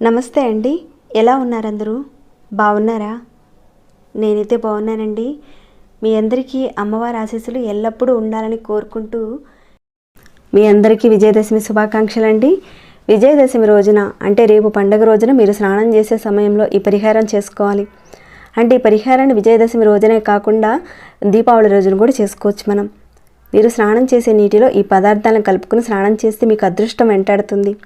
నమస్తే అండి. ఎలా ఉన్నారందరూ? బాగున్నారా? నేనైతే బాగున్నానండి. మీ అందరికీ అమ్మవారి ఆశీస్సులు ఎల్లప్పుడూ ఉండాలని కోరుకుంటూ మీ అందరికీ విజయదశమి శుభాకాంక్షలు అండి విజయదశమి రోజున అంటే రేపు పండగ రోజున మీరు స్నానం చేసే సమయంలో ఈ పరిహారం చేసుకోవాలి. అంటే ఈ పరిహారాన్ని విజయదశమి రోజునే కాకుండా దీపావళి రోజున కూడా చేసుకోవచ్చు మనం. మీరు స్నానం చేసే నీటిలో ఈ పదార్థాలను కలుపుకుని స్నానం చేస్తే మీకు అదృష్టం వెంటాడుతుంది.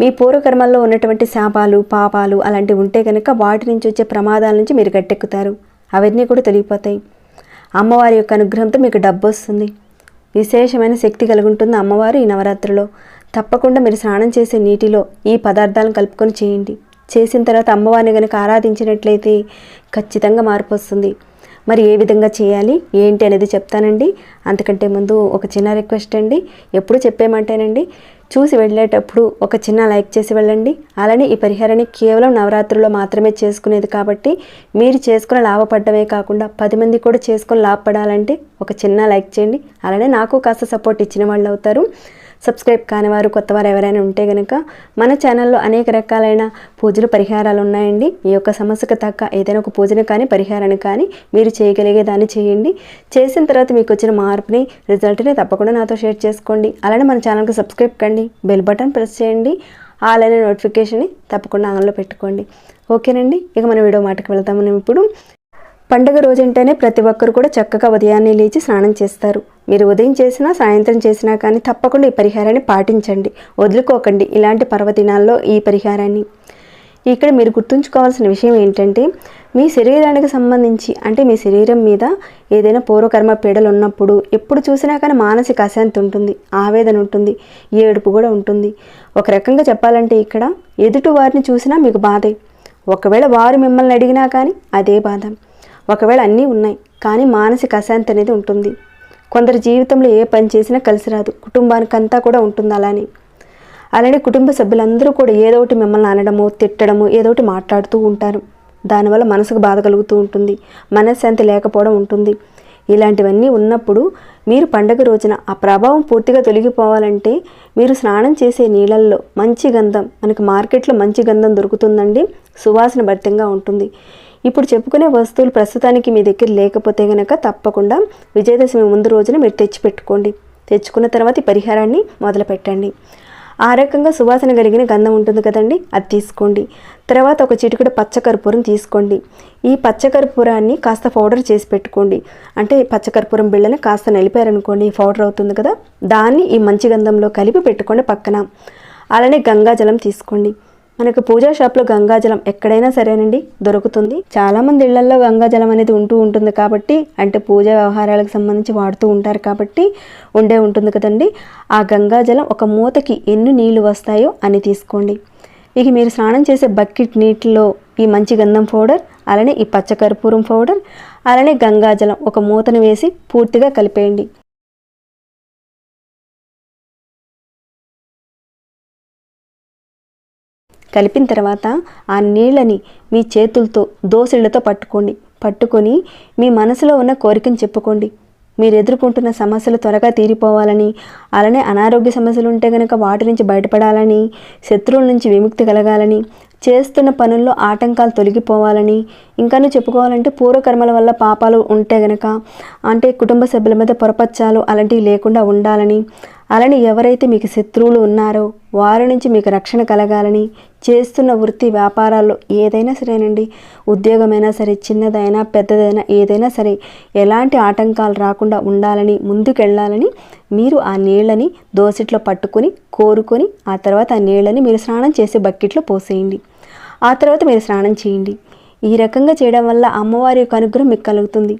మీ పూర్వకర్మల్లో ఉన్నటువంటి శాపాలు పాపాలు అలాంటివి ఉంటే కనుక వాటి నుంచి వచ్చే ప్రమాదాల నుంచి మీరు గట్టెక్కుతారు. అవన్నీ కూడా తొలగిపోతాయి. అమ్మవారి యొక్క అనుగ్రహంతో మీకు డబ్బు వస్తుంది. విశేషమైన శక్తి కలిగి ఉంటుంది అమ్మవారు ఈ నవరాత్రిలో. తప్పకుండా మీరు స్నానం చేసే నీటిలో ఈ పదార్థాలను కలుపుకొని చేయండి. చేసిన తర్వాత అమ్మవారిని కనుక ఆరాధించినట్లయితే ఖచ్చితంగా మార్పు వస్తుంది. మరి ఏ విధంగా చేయాలి? ఏంటి అనేది చెప్తానండి. అంతకంటే ముందు ఒక చిన్న రిక్వెస్ట్ అండి. ఎప్పుడు చెప్పేమంటేనండి చూసి వెళ్ళేటప్పుడు ఒక చిన్న లైక్ చేసి వెళ్ళండి. అలానే ఈ పరిహారాన్ని కేవలం నవరాత్రుల్లో మాత్రమే చేసుకునేది కాబట్టి మీరు చేసుకుని లాభపడమే కాకుండా పది మంది కూడా చేసుకొని లాభపడాలంటే ఒక చిన్న లైక్ చేయండి. అలానే నాకు కాస్త సపోర్ట్ ఇచ్చిన వాళ్ళు అవుతారు. సబ్స్క్రైబ్ కాని వారు కొత్త వారు ఎవరైనా ఉంటే కనుక మన ఛానల్లో అనేక రకాలైన పూజలు పరిహారాలు ఉన్నాయండి. ఈ యొక్క సమస్యకు తగ్గ ఏదైనా ఒక పూజను కానీ పరిహారాన్ని కానీ మీరు చేయగలిగే దాన్ని చేయండి. చేసిన తర్వాత మీకు వచ్చిన మార్పుని రిజల్ట్ని తప్పకుండా నాతో షేర్ చేసుకోండి. అలానే మన ఛానల్కి సబ్స్క్రైబ్ కండి బెల్ బటన్ ప్రెస్ చేయండి ఆల్ అనే నోటిఫికేషన్ని తప్పకుండా ఆన్లో పెట్టుకోండి. ఓకేనండి? ఇక మన వీడియో మాటకు వెళ్తాము. ఇప్పుడు పండుగ రోజంటేనే ప్రతి ఒక్కరు కూడా చక్కగా ఉదయాన్నే లేచి స్నానం చేస్తారు. మీరు ఉదయం చేసినా సాయంత్రం చేసినా కానీ తప్పకుండా ఈ పరిహారాన్ని పాటించండి. వదులుకోకండి ఇలాంటి పర్వదినాల్లో ఈ పరిహారాన్ని. ఇక్కడ మీరు గుర్తుంచుకోవాల్సిన విషయం ఏంటంటే మీ శరీరానికి సంబంధించి అంటే మీ శరీరం మీద ఏదైనా పూర్వకర్మ పీడలు ఉన్నప్పుడు ఎప్పుడు చూసినా కానీ మానసిక అశాంతి ఉంటుంది ఆవేదన ఉంటుంది ఏడుపు కూడా ఉంటుంది. ఒక రకంగా చెప్పాలంటే ఇక్కడ ఎదుటి వారిని చూసినా మీకు బాధే. ఒకవేళ వారు మిమ్మల్ని అడిగినా కానీ అదే బాధ. ఒకవేళ అన్నీ ఉన్నాయి కానీ మానసిక అశాంతి అనేది ఉంటుంది. కొందరి జీవితంలో ఏ పని చేసినా కలిసి రాదు కుటుంబానికంతా కూడా ఉంటుంది అలానే. అలానే కుటుంబ సభ్యులందరూ కూడా ఏదో ఒకటి మిమ్మల్ని అనడము తిట్టడము ఏదో ఒకటి మాట్లాడుతూ ఉంటారు. దానివల్ల మనసుకు బాధ కలుగుతూ ఉంటుంది మనశ్శాంతి లేకపోవడం ఉంటుంది. ఇలాంటివన్నీ ఉన్నప్పుడు మీరు పండగ రోజున ఆ ప్రభావం పూర్తిగా తొలగిపోవాలంటే మీరు స్నానం చేసే నీళ్ళల్లో మంచి గంధం మనకి మార్కెట్లో మంచి గంధం దొరుకుతుందండి. సువాసన భరితంగా ఉంటుంది. ఇప్పుడు చెప్పుకునే వస్తువులు ప్రస్తుతానికి మీ దగ్గర లేకపోతే గనక తప్పకుండా విజయదశమి ముందు రోజున మీరు తెచ్చిపెట్టుకోండి. తెచ్చుకున్న తర్వాత ఈ పరిహారాన్ని మొదలు పెట్టండి ఆ రకంగా సువాసన కలిగిన గంధం ఉంటుంది కదండి అది తీసుకోండి. తర్వాత ఒక చిటికెడు పచ్చకర్పూరం తీసుకోండి. ఈ పచ్చకర్పూరాన్ని కాస్త పౌడర్ చేసి పెట్టుకోండి. అంటే పచ్చకర్పూరం బిళ్ళని కాస్త నలిపారనుకోండి పౌడర్ అవుతుంది కదా? దాన్ని ఈ మంచి గంధంలో కలిపి పెట్టుకోండి పక్కన. అలానే గంగాజలం తీసుకోండి. మనకు పూజా షాప్లో గంగాజలం ఎక్కడైనా సరేనండి దొరుకుతుంది. చాలామంది ఇళ్ళలో గంగాజలం అనేది ఉంటూ ఉంటుంది కాబట్టి అంటే పూజా వ్యవహారాలకు సంబంధించి వాడుతూ ఉంటారు కాబట్టి ఉండే ఉంటుంది కదండి. ఆ గంగాజలం ఒక మూతకి ఎన్ని నీళ్ళు వస్తాయో అని తీసుకోండి. ఇక మీరు స్నానం చేసే బకెట్ నీటిలో ఈ మంచి గంధం పౌడర్ అలానే ఈ పచ్చకర్పూరం పౌడర్ అలానే గంగాజలం ఒక మూతను వేసి పూర్తిగా కలిపేయండి. కలిపిన తర్వాత ఆ నీళ్ళని మీ చేతులతో దోసిళ్ళతో పట్టుకోండి. పట్టుకొని మీ మనసులో ఉన్న కోరికను చెప్పుకోండి. మీరు ఎదుర్కొంటున్న సమస్యలు త్వరగా తీరిపోవాలని అలానే అనారోగ్య సమస్యలు ఉంటే కనుక వాటి నుంచి బయటపడాలని శత్రువుల నుంచి విముక్తి కలగాలని చేస్తున్న పనుల్లో ఆటంకాలు తొలగిపోవాలని ఇంకాను చెప్పుకోవాలంటే పూర్వకర్మల వల్ల పాపాలు ఉంటే గనక అంటే కుటుంబ సభ్యుల మీద పొరపచ్చాలు అలాంటివి లేకుండా ఉండాలని అలానే ఎవరైతే మీకు శత్రువులు ఉన్నారో వారి నుంచి మీకు రక్షణ కలగాలని చేస్తున్న వృత్తి వ్యాపారాల్లో ఏదైనా సరేనండి. ఉద్యోగమైనా సరే చిన్నదైనా పెద్దదైనా ఏదైనా సరే ఎలాంటి ఆటంకాలు రాకుండా ఉండాలని ముందుకెళ్ళాలని మీరు ఆ నీళ్ళని దోసిట్లో పట్టుకొని కోరుకొని ఆ తర్వాత ఆ నీళ్ళని మీరు స్నానం చేసే బకెట్లో పోసేయండి. ఆ తర్వాత మీరు స్నానం చేయండి. ఈ రకంగా చేయడం వల్ల అమ్మవారి యొక్క అనుగ్రహం మీకు కలుగుతుంది.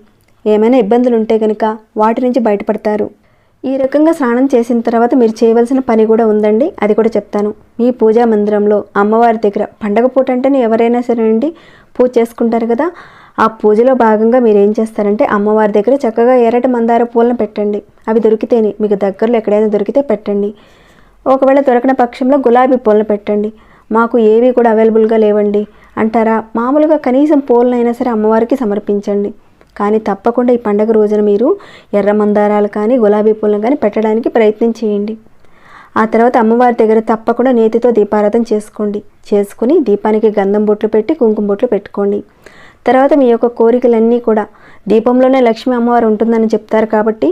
ఏమైనా ఇబ్బందులు ఉంటే కనుక వాటి నుంచి బయటపడతారు. ఈ రకంగా స్నానం చేసిన తర్వాత మీరు చేయవలసిన పని కూడా ఉందండి. అది కూడా చెప్తాను. మీ పూజా మందిరంలో అమ్మవారి దగ్గర పండగ పూట అంటేనే ఎవరైనా సరేనండి పూజ చేసుకుంటారు కదా ఆ పూజలో భాగంగా మీరు ఏం చేస్తారంటే అమ్మవారి దగ్గర చక్కగా ఎర్రటి మందార పూలను పెట్టండి. అవి దొరికితేనే మీకు దగ్గరలో ఎక్కడైనా దొరికితే పెట్టండి. ఒకవేళ దొరకని పక్షంలో గులాబీ పూలను పెట్టండి. మాకు ఏవి కూడా అవైలబుల్గా లేవండి. అంటారా? మామూలుగా కనీసం పూలనైనా సరే అమ్మవారికి సమర్పించండి. కానీ తప్పకుండా ఈ పండగ రోజున మీరు ఎర్ర మందారాలు కానీ గులాబీ పూలను కానీ పెట్టడానికి ప్రయత్నం చేయండి. ఆ తర్వాత అమ్మవారి దగ్గర తప్పకుండా నేతితో దీపారాధన చేసుకోండి. చేసుకుని దీపానికి గంధం బొట్లు పెట్టి కుంకుమ బొట్లు పెట్టుకోండి. తర్వాత మీ యొక్క కోరికలన్నీ కూడా దీపంలోనే లక్ష్మీ అమ్మవారు ఉంటుందని చెప్తారు కాబట్టి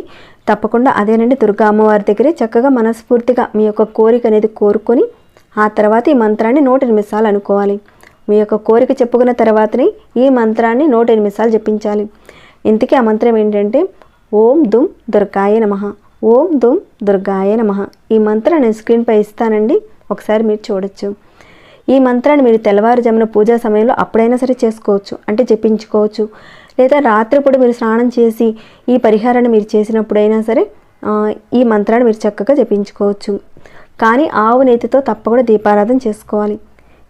తప్పకుండా అదేనండి దుర్గా అమ్మవారి దగ్గరే చక్కగా మనస్ఫూర్తిగా మీ యొక్క కోరిక అనేది కోరుకొని ఆ తర్వాత ఈ మంత్రాన్ని నూట ఎనిమిది సార్లు అనుకోవాలి. మీ యొక్క కోరిక చెప్పుకున్న తర్వాతనే ఈ మంత్రాన్ని నూట ఎనిమిది సార్లు జపించాలి. ఇంతకీ ఆ మంత్రం ఏంటంటే ఓం దుమ్ దుర్గాయ నమ ఓం దుమ్ దుర్గాయ నమ. ఈ మంత్రం నేను స్క్రీన్పై ఇస్తానండి ఒకసారి మీరు చూడొచ్చు. ఈ మంత్రాన్ని మీరు తెల్లవారుజామున పూజా సమయంలో అప్పుడైనా సరే చేసుకోవచ్చు అంటే జపించుకోవచ్చు. లేదా రాత్రిపూట మీరు స్నానం చేసి ఈ పరిహారాన్ని మీరు చేసినప్పుడైనా సరే ఈ మంత్రాన్ని మీరు చక్కగా జపించుకోవచ్చు. కానీ ఆవు నేతితో తప్పకుండా దీపారాధన చేసుకోవాలి.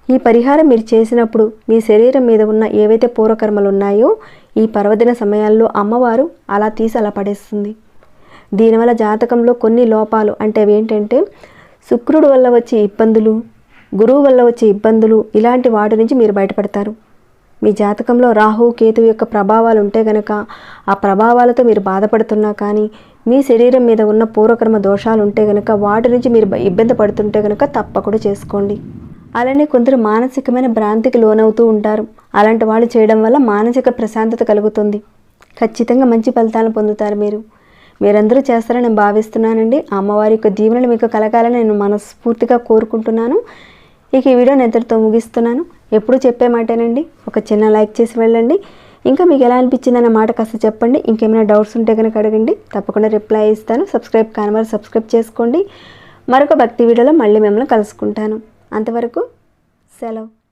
ఈ పరిహారం మీరు చేసినప్పుడు మీ శరీరం మీద ఉన్న ఏవైతే పూర్వకర్మలు ఉన్నాయో ఈ పర్వదిన సమయాల్లో అమ్మవారు అలా తీసి అలా పడేస్తుంది. దీనివల్ల జాతకంలో కొన్ని లోపాలు అంటే అవి ఏంటంటే శుక్రుడు వల్ల వచ్చే ఇబ్బందులు గురువు వల్ల వచ్చే ఇబ్బందులు ఇలాంటి వాటి నుంచి మీరు బయటపడతారు. మీ జాతకంలో రాహు కేతు యొక్క ప్రభావాలు ఉంటే గనక ఆ ప్రభావాలతో మీరు బాధపడుతున్నా కానీ మీ శరీరం మీద ఉన్న పూర్వకర్మ దోషాలు ఉంటే గనక వాటి నుంచి మీరు ఇబ్బంది పడుతుంటే గనక తప్పకుండా చేసుకోండి. అలానే కొందరు మానసికమైన భ్రాంతికి లోనవుతూ ఉంటారు. అలాంటి వాళ్ళు చేయడం వల్ల మానసిక ప్రశాంతత కలుగుతుంది. ఖచ్చితంగా మంచి ఫలితాలను పొందుతారు మీరు. మీరందరూ చేస్తారని నేను భావిస్తున్నానండి. అమ్మవారి యొక్క దీవెనలు మీకు కలగాలని నేను మనస్ఫూర్తిగా కోరుకుంటున్నాను. ఇక ఈ వీడియో నేను ముగిస్తున్నాను. ఎప్పుడు చెప్పే మాటేనండి. ఒక చిన్న లైక్ చేసి వెళ్ళండి. ఇంకా మీకు ఎలా అనిపించింది అన్న మాట కాస్త చెప్పండి. ఇంకేమైనా డౌట్స్ ఉంటే కనుక అడగండి. తప్పకుండా రిప్లై ఇస్తాను. సబ్స్క్రైబ్ కాని వారు సబ్స్క్రైబ్ చేసుకోండి. మరొక భక్తి వీడియోలో మళ్ళీ మిమ్మల్ని కలుసుకుంటాను. అంతవరకు సెలవు.